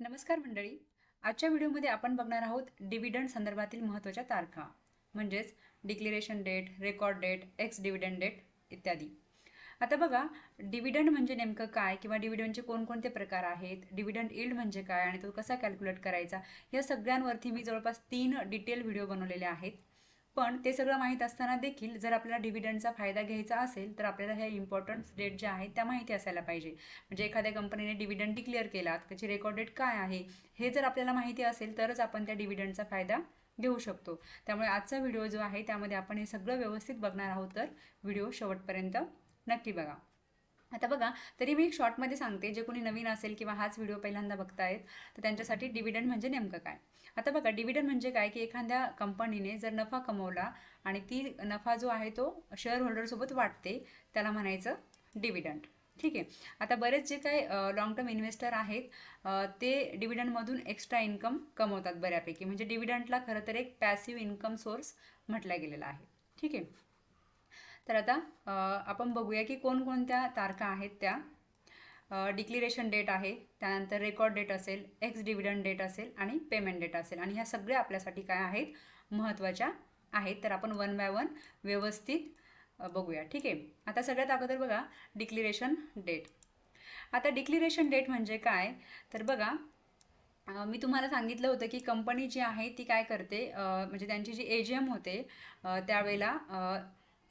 नमस्कार मंडळी. आजच्या व्हिडिओमध्ये आपण बघणार आहोत डिव्हिडंड संदर्भातील महत्त्वाच्या तारखा म्हणजेच declaration date record date ex dividend date इत्यादी. आता बघा डिव्हिडंड म्हणजे नेमकं काय किंवा डिव्हिडंडचे कोणकोणते प्रकार आहेत डिव्हिडंड इल्ड म्हणजे काय आणि तो कसा कॅल्क्युलेट करायचा या सगळ्यांवरती मी जवळपास तीन डिटेल व्हिडिओ बनवलेले आहेत. पण ते सगळं माहीत असताना देखील जर आपल्याला डिव्हिडंडचा फायदा घ्यायचा असेल तर आपल्याला ह्या इम्पॉर्टंट डेट ज्या आहेत त्या माहिती असायला पाहिजे. म्हणजे एखाद्या कंपनीने डिव्हिडंड डिक्लेअर केला त्याची रेकॉर्डेड काय आहे हे जर आपल्याला माहिती असेल तरच आपण त्या डिव्हिडंडचा फायदा घेऊ शकतो. त्यामुळे आजचा व्हिडिओ जो आहे त्यामध्ये आपण हे सगळं व्यवस्थित बघणार आहोत तर व्हिडिओ शेवटपर्यंत नक्की बघा. आता बघा तरी मी एक शॉर्टमध्ये सांगते जे कोणी नवीन असेल किंवा हाच व्हिडिओ पहिल्यांदा बघतायत तर त्यांच्यासाठी डिव्हिडंड म्हणजे नेमकं काय? आता बघा डिव्हिडंड म्हणजे काय? की एखाद्या कंपनीने जर नफा कमवला आणि ती नफा जो आहे तो शेअर होल्डरसोबत वाटते त्याला म्हणायचं डिव्हिडंड ठीक आहे? आता बरेच जे काही लॉंग टर्म इन्व्हेस्टर आहेत ते डिव्हिडंडमधून एक्स्ट्रा इन्कम कमवतात बऱ्यापैकी. म्हणजे डिव्हिडंडला खरं तर एक पॅसिव्ह इन्कम सोर्स म्हटला गेलेला आहे. ठीक आहे? तर आता आपण बघूया की कोणकोणत्या तारखा आहेत त्या. डिक्लेरेशन डेट आहे त्यानंतर रेकॉर्ड डेट असेल एक्स डिव्हिडंड डेट असेल आणि पेमेंट डेट असेल. आणि ह्या सगळ्या आपल्यासाठी काय आहेत? महत्त्वाच्या आहेत. तर आपण वन बाय वन व्यवस्थित बघूया. ठीक आहे? आता सगळ्यात अगोदर बघा डिक्लेरेशन डेट आता डिक्लेरेशन डेट म्हणजे काय? तर बघा मी तुम्हाला सांगितलं होतं की कंपनी जी आहे ती काय करते? म्हणजे त्यांची जी ए जी एम होते त्यावेळेला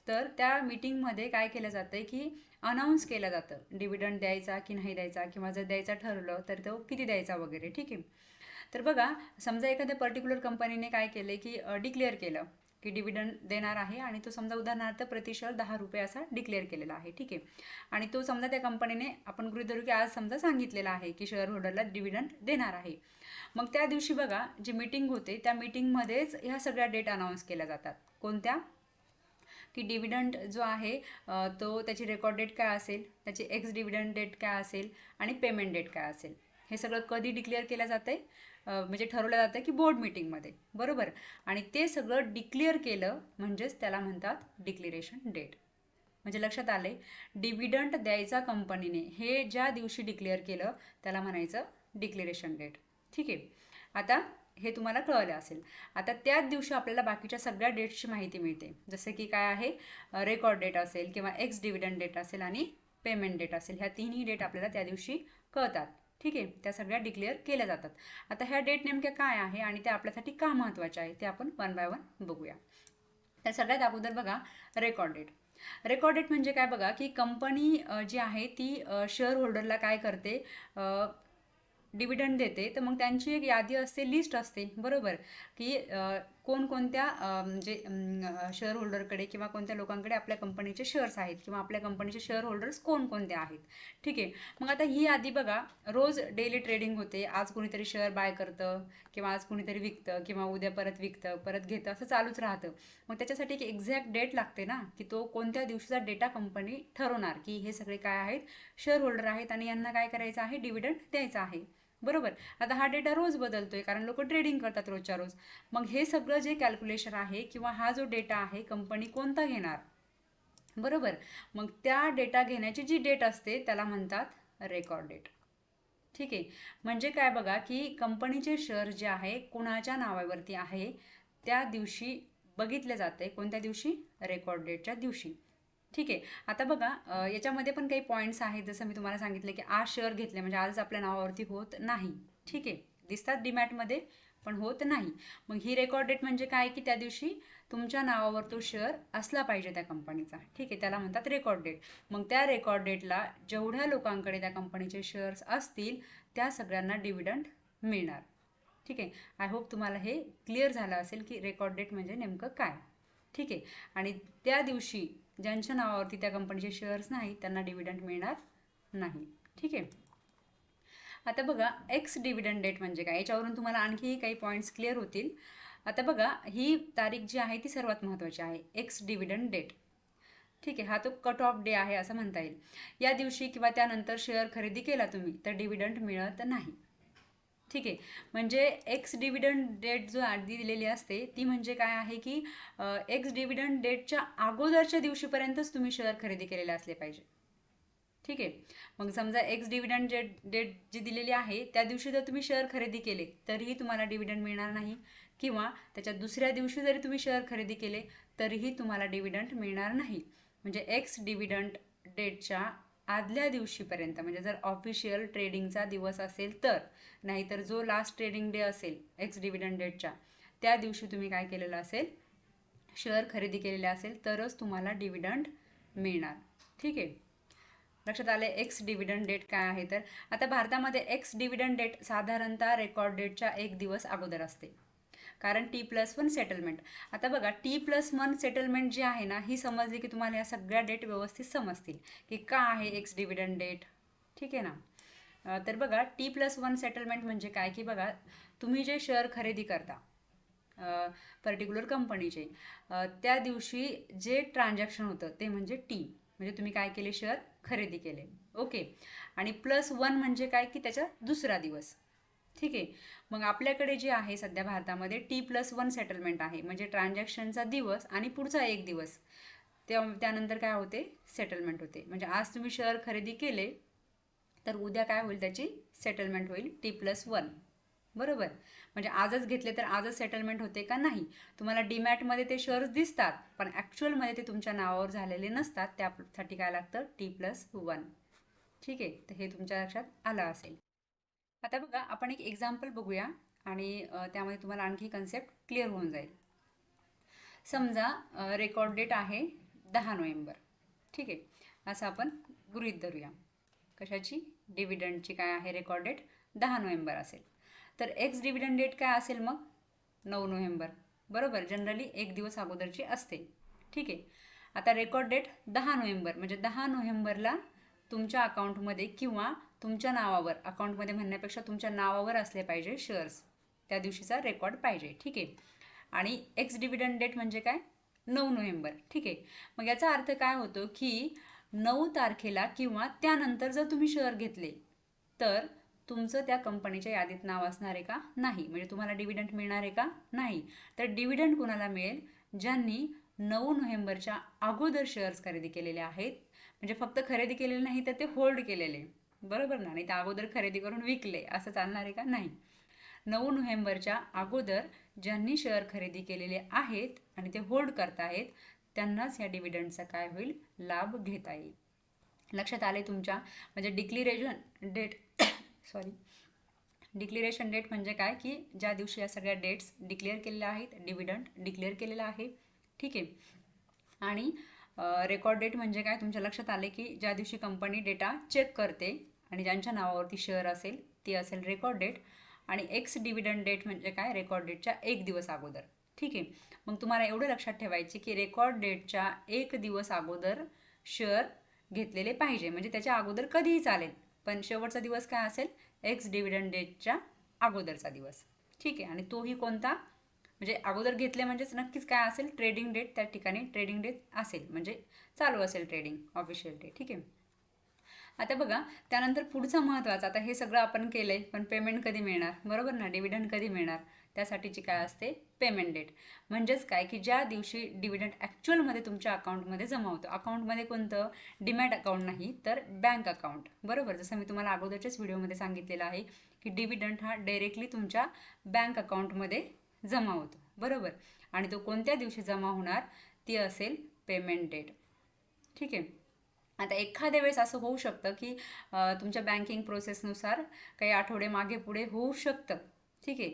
तर त्या मीटिंगमध्ये काय केलं जातं आहे की अनाऊन्स केलं जातं. डिव्हिडंड द्यायचा की नाही द्यायचा किंवा जर द्यायचा ठरलं तर तो किती द्यायचा वगैरे ठीक आहे? तर बघा समजा एखाद्या पर्टिक्युलर कंपनीने काय केलं की डिक्लेअर केलं की डिव्हिडंड देणार आहे आणि तो समजा उदाहरणार्थ प्रतिशत दहा रुपये असा डिक्लेअर केलेला आहे ठीक आहे? आणि तो समजा त्या कंपनीने आपण गृहित धरू की आज समजा सांगितलेला आहे की शेअर होल्डरला डिव्हिडंड देणार आहे. मग त्या दिवशी बघा जी मीटिंग होते त्या मीटिंगमध्येच ह्या सगळ्या डेट अनाऊन्स केल्या जातात. कोणत्या? की डिव्हिडंड जो आहे तो त्याची रेकॉर्ड डेट काय असेल? त्याची एक्स डिव्हिडंड डेट काय असेल? आणि पेमेंट डेट काय असेल? हे सगळं कधी डिक्लेअर केलं जातं आहे म्हणजे ठरवलं जातं की बोर्ड मीटिंगमध्ये बरोबर? आणि ते सगळं डिक्लेअर केलं म्हणजेच त्याला म्हणतात डिक्लेरेशन डेट म्हणजे लक्षात आले डिव्हिडंट द्यायचा कंपनीने हे ज्या दिवशी डिक्लेअर केलं त्याला म्हणायचं डिक्लेरेशन डेट ठीक आहे? आता हे तुम्हाला कळलं असेल. आता त्याच दिवशी आपल्याला बाकीच्या सगळ्या डेट्सची माहिती मिळते. जसं की काय आहे? रेकॉर्ड डेट असेल किंवा एक्स डिव्हिडंड डेट असेल आणि पेमेंट डेट असेल. ह्या तिन्ही डेट आपल्याला त्या दिवशी कळतात. ठीक आहे? त्या सगळ्या डिक्लेअर केल्या जातात. आता ह्या डेट नेमक्या काय आहे आणि त्या आपल्यासाठी का महत्त्वाच्या आहे ते आपण वन बाय वन बघूया. तर सगळ्यात अगोदर बघा रेकॉर्ड डेट. रेकॉर्ड डेट म्हणजे काय बघा की कंपनी जी आहे ती शेअर होल्डरला काय करते? डिव्हिडंड देते तर मग त्यांची एक यादी असते लिस्ट असते बरोबर? की कोणकोणत्या म्हणजे शेअर होल्डरकडे किंवा कोणत्या लोकांकडे आपल्या कंपनीचे शेअर्स आहेत किंवा आपल्या कंपनीचे शेअर होल्डर्स कोणकोणते आहेत? ठीक आहे? मग आता ही यादी बघा रोज डेली ट्रेडिंग होते आज कोणीतरी शेअर बाय करतं किंवा आज कोणीतरी विकतं किंवा उद्या परत विकतं परत घेतं असं चालूच राहतं. मग त्याच्यासाठी एक एक्झॅक्ट डेट लागते ना की तो कोणत्या दिवशीचा डेटा कंपनी ठरवणार की हे सगळे काय आहेत शेअर होल्डर आहेत आणि यांना काय करायचं आहे डिव्हिडंड द्यायचं आहे. बरोबर? आता हा डेटा रोज बदलतोय कारण लोक ट्रेडिंग करतात रोजच्या रोज. मग हे सगळं जे कॅल्क्युलेशन आहे किंवा हा जो डेटा आहे कंपनी कोणता घेणार? बरोबर? मग त्या डेटा घेण्याची जी डेट असते त्याला म्हणतात रेकॉर्ड डेट ठीक आहे? म्हणजे काय बघा की कंपनीचे शेअर जे आहे कुणाच्या नावावरती आहे त्या दिवशी बघितले जाते. कोणत्या दिवशी? रेकॉर्ड डेटच्या दिवशी. ठीक आहे. आता बघा याच्यामध्ये पण काही पॉईंट्स आहेत. जसं मी तुम्हाला सांगितलं की आज शेअर घेतले म्हणजे आजच आपल्या नावावरती होत नाही. ठीक आहे. दिसतात डीमॅटमध्ये पण होत नाही. मग ही रेकॉर्ड डेट म्हणजे काय? की त्या दिवशी तुमच्या नावावर तो शेअर असला पाहिजे त्या कंपनीचा ठीक आहे. त्याला म्हणतात रेकॉर्ड डेट मग त्या रेकॉर्ड डेटला जेवढ्या लोकांकडे त्या कंपनीचे शेअर्स असतील त्या सगळ्यांना डिव्हिडंड मिळणार. ठीक आहे. आय होप तुम्हाला हे क्लिअर झालं असेल की रेकॉर्ड डेट म्हणजे नेमकं काय. ठीक आहे. आणि त्या दिवशी ज्यांच्या नावावरती त्या कंपनीचे शेअर्स नाही त्यांना डिव्हिडंड मिळणार नाही. ठीक आहे? आता बघा एक्स डिव्हिडंड डेट म्हणजे काय? याच्यावरून तुम्हाला आणखीही काही पॉईंट्स क्लिअर होतील. आता बघा ही तारीख जी आहे ती सर्वात महत्त्वाची आहे. एक्स डिव्हिडंड डेट ठीक आहे? हा तो कट ऑफ डे आहे असं म्हणता येईल. या दिवशी किंवा त्यानंतर शेअर खरेदी केला तुम्ही तर डिव्हिडंड मिळत नाही. ठीक आहे. म्हणजे एक्स डिव्हिडंड डेट जो आधी दिलेली असते ती म्हणजे काय आहे की एक्स डिव्हिडंड डेटच्या अगोदरच्या दिवशीपर्यंतच तुम्ही शेअर खरेदी केलेले असले पाहिजे. ठीक आहे. मग समजा एक्स डिव्हिडंड जे डेट जी दिलेली आहे त्या दिवशी जर तुम्ही शेअर खरेदी केले तरीही तुम्हाला डिव्हिडंड मिळणार नाही. किंवा त्याच्या दुसऱ्या दिवशी जरी तुम्ही शेअर खरेदी केले तरीही तुम्हाला डिव्हिडंड मिळणार नाही. म्हणजे एक्स डिव्हिडंड डेटच्या आदल्या दिवशीपर्यंत म्हणजे जर ऑफिशियल ट्रेडिंगचा दिवस असेल तर नाहीतर जो लास्ट ट्रेडिंग डे असेल एक्स डिव्हिडंड डेटच्या त्या दिवशी तुम्ही काय केलेलं असेल? शेअर खरेदी केलेले असेल तरच तुम्हाला डिव्हिडंड मिळणार. ठीक आहे? लक्षात आले एक्स डिव्हिडंड डेट काय आहे तर? आता भारतामध्ये एक्स डिव्हिडंड डेट साधारणतः रेकॉर्ड डेटच्या एक दिवस अगोदर असते. कारण टी प्लस वन सेटलमेंट आता बघा टी प्लस वन सेटलमेंट जी आहे ना ही समजली की तुम्हाला या सगळ्या डेट व्यवस्थित समजतील. की का आहे एक्स डिव्हिडंड डेट ठीक आहे ना? तर बघा टी प्लस वन सेटलमेंट म्हणजे काय? की बघा तुम्ही जे शेअर खरेदी करता पर्टिक्युलर कंपनीचे त्या दिवशी जे ट्रान्झॅक्शन होतं ते म्हणजे टी म्हणजे तुम्ही काय केले? शेअर खरेदी केले. ओके आणि प्लस वन म्हणजे काय? की त्याचा दुसरा दिवस. ठीक आहे. मग आपल्याकडे जे आहे सध्या भारतामध्ये टी प्लस वन सेटलमेंट आहे. म्हणजे ट्रान्झॅक्शनचा दिवस आणि पुढचा एक दिवस. त्या त्यानंतर काय होते? सेटलमेंट होते. म्हणजे आज तुम्ही शेअर खरेदी केले तर उद्या काय होईल त्याची? सेटलमेंट होईल टी प्लस वन बरोबर? म्हणजे आजच घेतले तर आजच सेटलमेंट होते का नाही? तुम्हाला डीमॅटमध्ये ते शेअर्स दिसतात पण ॲक्च्युअलमध्ये ते तुमच्या नावावर झालेले नसतात. त्यासाठी काय लागतं? टी प्लस वन ठीक आहे? तर हे तुमच्या लक्षात आलं असेल. आता बघा आपण एक एक्झाम्पल बघूया आणि त्यामध्ये तुम्हाला आणखी कन्सेप्ट क्लिअर होऊन जाईल. समजा रेकॉर्ड डेट आहे दहा नोव्हेंबर. ठीक आहे? असं आपण गृहीत धरूया. कशाची? डिव्हिडंडची काय आहे रेकॉर्ड डेट दहा नोव्हेंबर असेल. तर एक्स डिव्हिडंड डेट काय असेल मग? नऊ नोव्हेंबर. बरोबर? जनरली एक दिवस अगोदरची असते. ठीक आहे? आता रेकॉर्ड डेट दहा नोव्हेंबर. म्हणजे दहा नोव्हेंबरला तुमच्या अकाउंटमध्ये किंवा तुमच्या नावावर अकाउंटमध्ये म्हणण्यापेक्षा तुमच्या नावावर असले पाहिजे शेअर्स त्या दिवशीचा रेकॉर्ड पाहिजे ठीक आहे? आणि एक्स डिव्हिडंड डेट म्हणजे काय? नऊ नोव्हेंबर ठीक आहे? मग याचा अर्थ काय होतो की नऊ तारखेला किंवा त्यानंतर जर तुम्ही शेअर घेतले तर तुमचं त्या कंपनीच्या यादीत नाव असणार आहे का? नाही. म्हणजे तुम्हाला डिव्हिडंट मिळणार आहे का? नाही. तर डिव्हिडंट कुणाला मिळेल? ज्यांनी नऊ नोव्हेंबरच्या अगोदर शेअर्स खरेदी केलेले आहेत म्हणजे फक्त खरेदी केलेले नाही तर ते होल्ड केलेले. बरोबर ना? नाही तर अगोदर खरेदी करून विकले असं चालणार आहे का? नाही. नऊ नोव्हेंबरच्या अगोदर ज्यांनी शेअर खरेदी केलेले आहेत आणि ते होल्ड करतायत त्यांनाच या डिव्हिडंडचा काय होईल? लाभ घेता येईल. लक्षात आले तुमच्या? म्हणजे declaration date sorry declaration date म्हणजे काय? की ज्या दिवशी या सगळ्या डेट्स डिक्लेअर केलेल्या आहेत डिव्हिडंड डिक्लेअर केलेला आहे ठीक आहे? आणि रेकॉर्ड डेट म्हणजे काय? तुमच्या लक्षात आले की ज्या दिवशी कंपनी डेटा चेक करते आणि ज्यांच्या नावावरती शेअर असेल ती असेल रेकॉर्ड डेट आणि एक्स डिव्हिडंड डेट म्हणजे काय? रेकॉर्ड डेटच्या एक दिवस अगोदर. ठीक आहे? मग तुम्हाला एवढं लक्षात ठेवायचे की रेकॉर्ड डेटच्या एक दिवस अगोदर शेअर घेतलेले पाहिजे. म्हणजे त्याच्या अगोदर कधीही चालेल. पण शेवटचा दिवस काय असेल? एक्स डिव्हिडंड डेटच्या अगोदरचा दिवस. ठीक आहे? आणि तोही कोणता? म्हणजे अगोदर घेतले म्हणजेच नक्कीच काय असेल? ट्रेडिंग डेट त्या ठिकाणी ट्रेडिंग डेट असेल. म्हणजे चालू असेल ट्रेडिंग ऑफिशियल डे ठीक आहे? आता बघा त्यानंतर पुढचं महत्त्वाचं आता हे सगळं आपण केलं आहे पण पेमेंट कधी मिळणार? बरोबर ना? डिव्हिडंड कधी मिळणार? त्यासाठीची काय असते? पेमेंट डेट म्हणजेच काय? की ज्या दिवशी डिव्हिडंड ॲक्च्युअलमध्ये तुमच्या अकाउंटमध्ये जमा होतो. अकाउंटमध्ये कोणतं? डिमॅट अकाउंट नाही तर बँक अकाउंट बरोबर? जसं मी तुम्हाला अगोदरच्याच व्हिडिओमध्ये सांगितलेलं आहे की डिव्हिडंड हा डायरेक्टली तुमच्या बँक अकाउंटमध्ये जमा होतो. बरोबर? आणि तो कोणत्या दिवशी जमा होणार? ती असेल पेमेंट डेट ठीक आहे? आता एखाद्या वेळेस असं होऊ शकतं की तुमच्या बँकिंग प्रोसेसनुसार काही आठवडे मागे पुढे होऊ शकतं. ठीक आहे?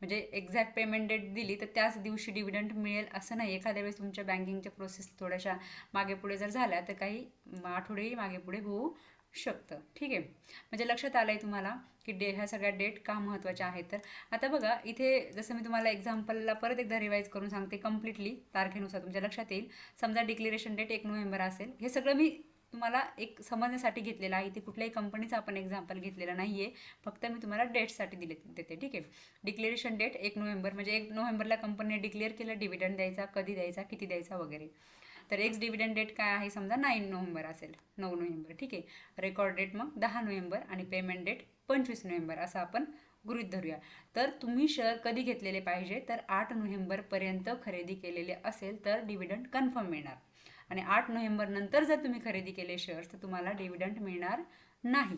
म्हणजे एक्झॅक्ट पेमेंट डेट दिली तर त्याच दिवशी डिव्हिडंट मिळेल असं नाही. एखाद्या वेळेस तुमच्या बँकिंगच्या प्रोसेस थोड्याशा मागे पुढे जर झाल्या तर काही आठवडेही मागे पुढे होऊ शकतं. ठीक आहे? म्हणजे लक्षात आलं आहे तुम्हाला की डे ह्या सगळ्या डेट का महत्त्वाच्या आहेत? तर आता बघा इथे जसं मी तुम्हाला एक्झाम्पलला परत एकदा रिवाईज करून सांगते कम्प्लिटली तारखेनुसार तुमच्या लक्षात येईल. समजा डिक्लेरेशन डेट एक नोव्हेंबर असेल. हे सगळं मी तुम्हाला एक समजण्यासाठी घेतलेलं आहे. ते कुठल्याही कंपनीचं आपण एक्झाम्पल घेतलेलं नाही आहे फक्त मी तुम्हाला डेटसाठी दिले देते. ठीक आहे? डिक्लेरेशन डेट एक नोव्हेंबर. म्हणजे एक नोव्हेंबरला कंपनीने डिक्लेअर केलं डिव्हिडंड द्यायचा कधी द्यायचा किती द्यायचा वगैरे. तर एक्स डिव्हिडंड डेट काय आहे? समजा नाईन नोव्हेंबर असेल. नऊ नोव्हेंबर. ठीक आहे? रेकॉर्ड डेट मग दहा नोव्हेंबर आणि पेमेंट डेट पंचवीस नोव्हेंबर. असं आपण गृहित धरूया. तर तुम्ही शेअर कधी घेतलेले पाहिजे? तर आठ नोव्हेंबरपर्यंत खरेदी केलेले असेल तर डिव्हिडंड कन्फर्म मिळणार. आणि आठ नोव्हेंबर नंतर जर तुम्ही खरेदी केले शेअर्स तर तुम्हाला डिव्हिडंट मिळणार नाही.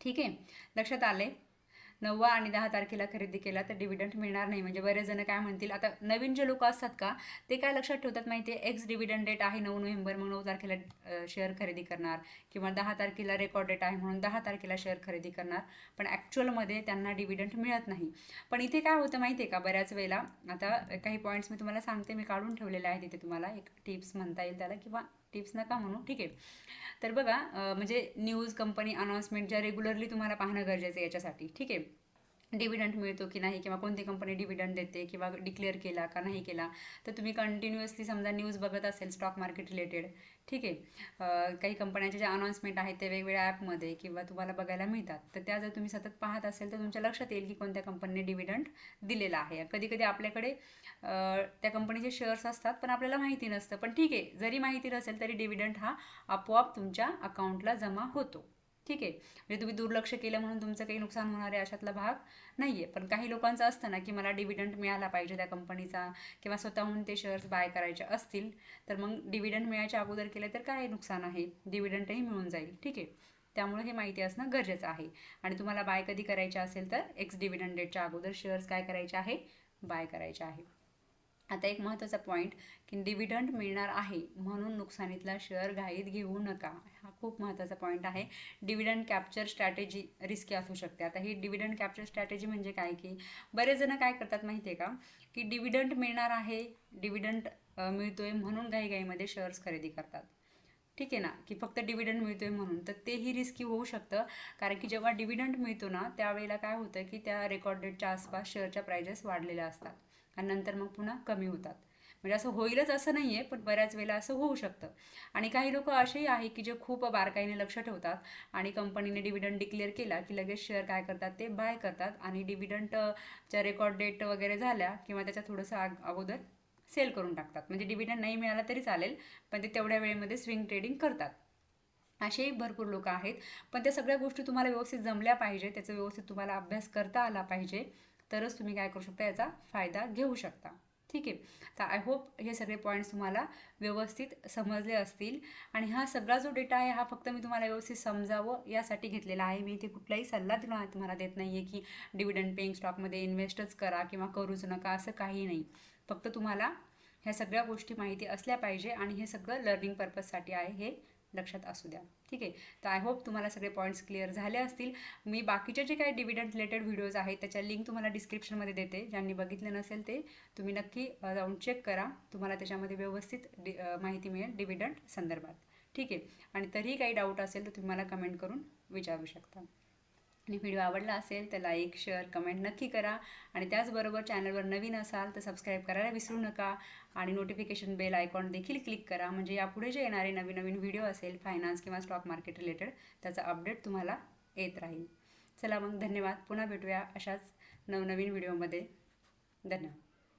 ठीक आहे? लक्षात आले नववा आणि दहा तारखेला खरेदी केला तर डिव्हिडंट मिळणार नाही. म्हणजे बरेच जण काय म्हणतील आता नवीन जे लोक असतात का ते काय लक्षात ठेवतात माहिती आहे एक्स डिव्हिडंड डेट आहे नऊ नोव्हेंबर मग नऊ तारखेला शेअर खरेदी करणार. किंवा दहा तारखेला रेकॉर्ड डेट आहे म्हणून दहा तारखेला शेअर खरेदी करणार. पण ॲक्च्युअलमध्ये त्यांना डिव्हिडंट मिळत नाही. पण इथे काय होतं माहिती आहे का बऱ्याच वेळेला आता काही पॉईंट्स मी तुम्हाला सांगते मी काढून ठेवलेले आहेत इथे तुम्हाला. एक टिप्स म्हणता येईल त्याला किंवा टिप्स नका म्हणू. ठीक आहे. तर बघा म्हणजे न्यूज कंपनी अनाऊन्समेंट ज्या रेग्युलरली तुम्हाला पाहणं गरजेचं आहे याच्यासाठी. ठीक आहे. डिव्हिडंट मिळतो की नाही? किंवा कोणती कंपनी डिव्हिडंट देते किंवा डिक्लेअर केला का नाही केला? तर तुम्ही कंटिन्युअसली समजा न्यूज बघत असेल स्टॉक मार्केट रिलेटेड ठीक आहे? काही कंपन्यांचे जे अनाऊन्समेंट आहेत ते वेगवेगळ्या ॲपमध्ये किंवा तुम्हाला बघायला मिळतात. तर त्या जर तुम्ही सतत पाहत असेल तर तुमच्या लक्षात येईल की कोणत्या कंपनीने डिव्हिडंट दिलेला आहे. कधी कधी आपल्याकडे त्या कंपनीचे शेअर्स असतात पण आपल्याला माहिती नसतं. पण ठीक आहे जरी माहिती नसेल तरी डिव्हिडंड हा आपोआप तुमच्या अकाउंटला जमा होतो. ठीक आहे. म्हणजे तुम्ही दुर्लक्ष केलं म्हणून तुमचं काही नुकसान होणार आहे अशातला भाग नाही आहे पण काही लोकांचं असतं ना की मला डिव्हिडंड मिळाला पाहिजे त्या कंपनीचा किंवा स्वतःहून ते शेअर्स बाय करायचे असतील तर मग डिव्हिडंड मिळायच्या अगोदर केलं तर काय नुकसान आहे? डिव्हिडंडही मिळून जाईल. ठीक आहे. त्यामुळे हे माहिती असणं गरजेचं आहे. आणि तुम्हाला बाय कधी करायचे असेल तर एक्स डिव्हिडंड डेटच्या अगोदर शेअर्स काय करायचे आहे? बाय करायचे आहे. आता एक महत्त्वाचा पॉईंट की डिव्हिडंड मिळणार आहे म्हणून नुकसानीतला शेअर घाईत घेऊ नका. हा खूप महत्त्वाचा पॉईंट आहे. डिव्हिडंड कॅप्चर स्ट्रॅटेजी रिस्की असू शकते. आता ही डिव्हिडंड कॅप्चर स्ट्रॅटेजी म्हणजे काय? की बरेच जण काय करतात माहिती आहे का? की डिव्हिडंड मिळणार आहे डिव्हिडंड मिळतोय म्हणून घाईघाईमध्ये शेअर्स खरेदी करतात. ठीक आहे ना? की फक्त डिव्हिडंड मिळतोय म्हणून. तर तेही रिस्की होऊ शकतं. कारण की जेव्हा डिव्हिडंड मिळतो ना त्यावेळेला काय होतं की त्या रेकॉर्ड डेटच्या आसपास शेअरच्या प्राइजेस वाढलेल्या असतात. आणि नंतर मग पुन्हा कमी होतात. म्हणजे असं होईलच असं नाही आहे पण बऱ्याच वेळेला असं होऊ शकतं. आणि काही लोक असेही आहे की जे खूप बारकाईने लक्ष ठेवतात आणि कंपनीने डिव्हिडंड डिक्लेअर केला की लगेच शेअर काय करतात ते बाय करतात आणि डिव्हिडंटच्या रेकॉर्ड डेट वगैरे झाल्या किंवा त्याच्या थोडंसं अगोदर सेल करून टाकतात. म्हणजे डिव्हिडंड नाही मिळाला तरी चालेल पण ते तेवढ्या वेळेमध्ये स्विंग ट्रेडिंग करतात. असेही भरपूर लोक आहेत. पण त्या सगळ्या गोष्टी तुम्हाला व्यवस्थित जमल्या पाहिजे त्याचा व्यवस्थित तुम्हाला अभ्यास करता आला पाहिजे. तरच तुम्ही काय करू शकता याचा फायदा घेऊ शकता. ठीक आहे? तर आय होप हे सगळे पॉईंट्स तुम्हाला व्यवस्थित समजले असतील. आणि हा सगळा जो डेटा आहे हा फक्त मी तुम्हाला व्यवस्थित समजावं यासाठी घेतलेला आहे. मी इथे कुठलाही सल्ला तुम्हाला तुम्हाला देत नाही आहे की डिव्हिडंड पेईंग स्टॉकमध्ये इन्व्हेस्टच करा किंवा करूच नका असं काही नाही. फक्त तुम्हाला ह्या सगळ्या गोष्टी माहिती असल्या पाहिजे आणि हे सगळं लर्निंग पर्पजसाठी आहे हे लक्षात असू द्या. ठीक आहे? तर आय होप तुम्हाला सगळे पॉईंट्स क्लिअर झाले असतील. मी बाकीचे जे काही डिव्हिडंड रिलेटेड व्हिडिओज आहेत त्याच्या लिंक तुम्हाला डिस्क्रिप्शनमध्ये देते. ज्यांनी बघितले नसेल ते तुम्ही नक्की जाऊन चेक करा. तुम्हाला त्याच्यामध्ये व्यवस्थित डि माहिती मिळेल डिव्हिडंड संदर्भात. ठीक आहे? आणि तरीही काही डाऊट असेल तर तुम्ही मला कमेंट करून विचारू शकता. आणि व्हिडिओ आवडला असेल तर लाईक शेअर कमेंट नक्की करा. आणि त्याचबरोबर चॅनलवर नवीन असाल तर सबस्क्राईब करायला विसरू नका. आणि नोटिफिकेशन बेल आयकॉन देखील क्लिक करा. म्हणजे यापुढे जे येणारे नवीन नवीन व्हिडिओ असेल फायनान्स किंवा स्टॉक मार्केट रिलेटेड त्याचा अपडेट तुम्हाला येत राहील. चला मग धन्यवाद. पुन्हा भेटूया अशाच नवनवीन व्हिडिओमध्ये धन्यवाद.